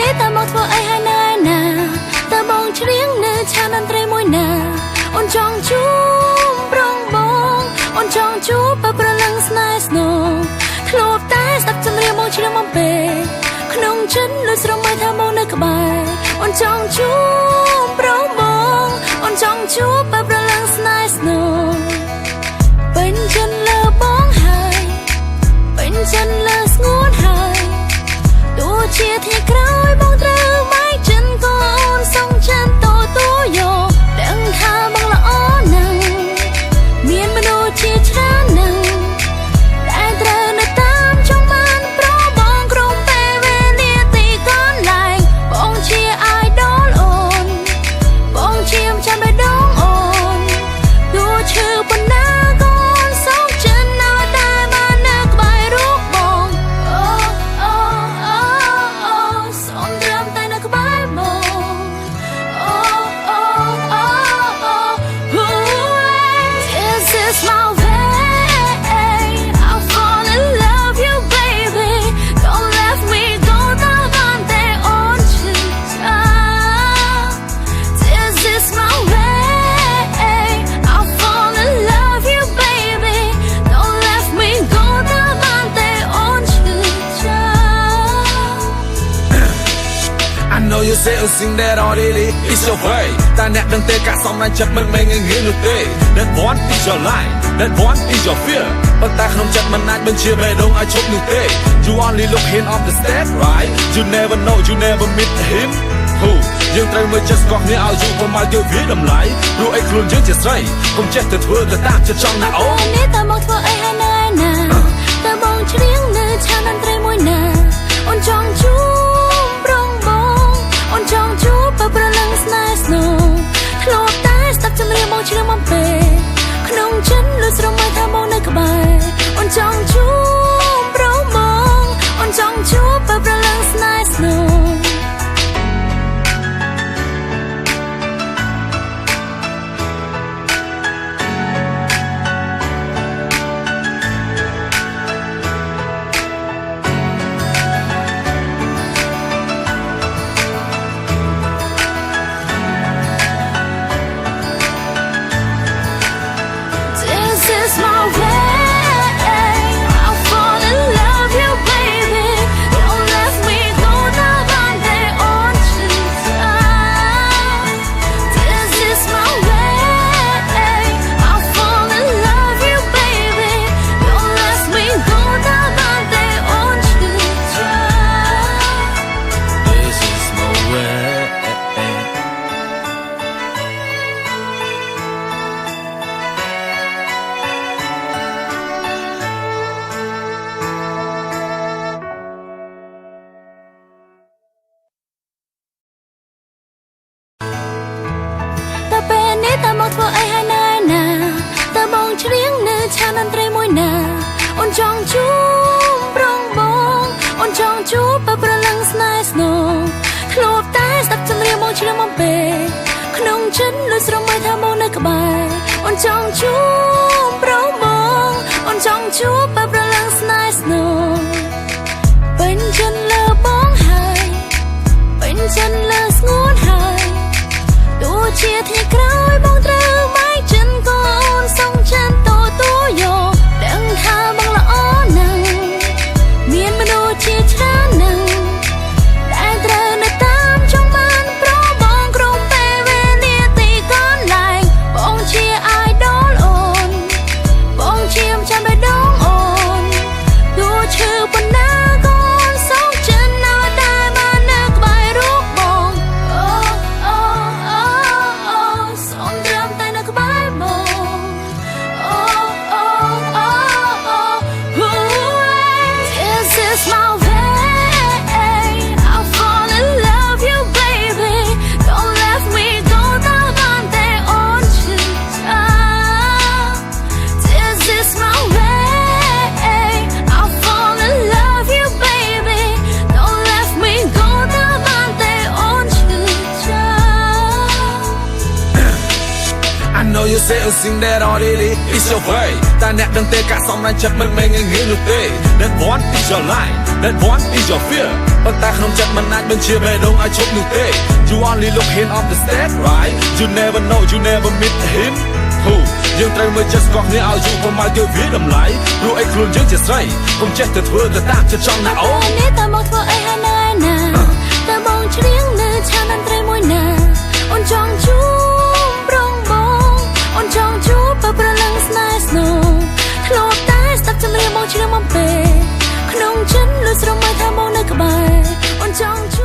នេះតើមកធ្វើអីហើយនៅឯណាតើបងច្រៀងនៅឆានតន្ត្រីមួយណា អូនចង់ជួបប្រងបង អូនចង់ជួបបើប្រលឹងស្នេហ៍ស្នូធ្លាប់តែស្ដាប់ចម្រៀងមកច្រៀងមកពេក្នុងចិត្តលឺស្រមៃថាមកនៅក្បែរអូនចង់ជួបប្រងបងអូនចង់ជួបបើប្រលឹងស្នេហ៍ស្នូពេញចិត្តលើបងហើយពេញចិត្តលើស្ងួនហើយទោះជាថ្ងៃក្រោយ know you say you sing that already It's your way តែអ្នកដឹងទេការសំណាញ់ចិត្តមិនមែនងាយៗនោះទេ That one is your line That one is your fear ប៉ុន្តែក្នុងចិត្តមិនអាចបញ្ជាបេះដូងឲ្យឈប់នោះទេ You only look him off the step right You never know you never meet him Who យើងត្រូវមើលចិត្តស្កោះគ្នាឲ្យយូរកុំឲ្យគេវាតម្លៃព្រោះអីខ្លួនយើងជាស្រីកុំចេះតែធ្វើទៅតាមចិត្តចង់ណាអូ ស្នេហ៍ស្នូធ្លាប់តែស្ដាប់ចម្រៀងមកច្រៀងមកពេក្នុងចិត្តលឺស្រមៃថាមកនៅក្បែរអូនចង់ជួ ធ្វើអីហើយនៅឯណាតើបងច្រៀងនៅឆានតន្ត្រីមួយណា អូនចង់ជួបប្រងបង អូនចង់ជួបបើប្រលឹងស្នេហ៍ស្នូធ្លាប់តែស្ដាប់ចម្រៀងមកច្រៀងមកពេក្នុងចិត្តលឺស្រមៃថាមកនៅក្បែរអូនចង់ជួបប្រងបងអូនចង់ជួបបើប្រលឹងស្នេហ៍ស្នូពេញចិត្តលើបងហើយពេញចិត្តលើស្ងួនហើយទោះជាថ្ងៃក្រោយ say or sing that already It's your way តែអ្នកដឹងទេកាក់សំណាញ់ចិត្តមិនមែនងាយងាយនោះទេ That one is your line That one is your fear ប៉ុន្តែក្នុងចិត្តមិនអាចបញ្ជាបេះដូងឲ្យឈប់នោះទេ You only look him on the step right You never know you never meet him who យើងត្រូវមើលចិត្តស្គាល់គ្នាឲ្យយូរប្រមាណទៅវាតម្លៃព្រោះអីខ្លួនយើងជាស្រីកុំចេះតែធ្វើទៅតាមចិត្តចង់ណាអូតែនេះតើមកធ្វើអីហើយនៅឯណាតើបងច្រៀងនៅឆានតន្ត្រីមួយណាអូនចង់ជួ ប់ចម្រៀងបងច្រៀងមកពេលក្នុងចិត្តលឺស្រមៃថាបងនៅក្បែរអូនចង់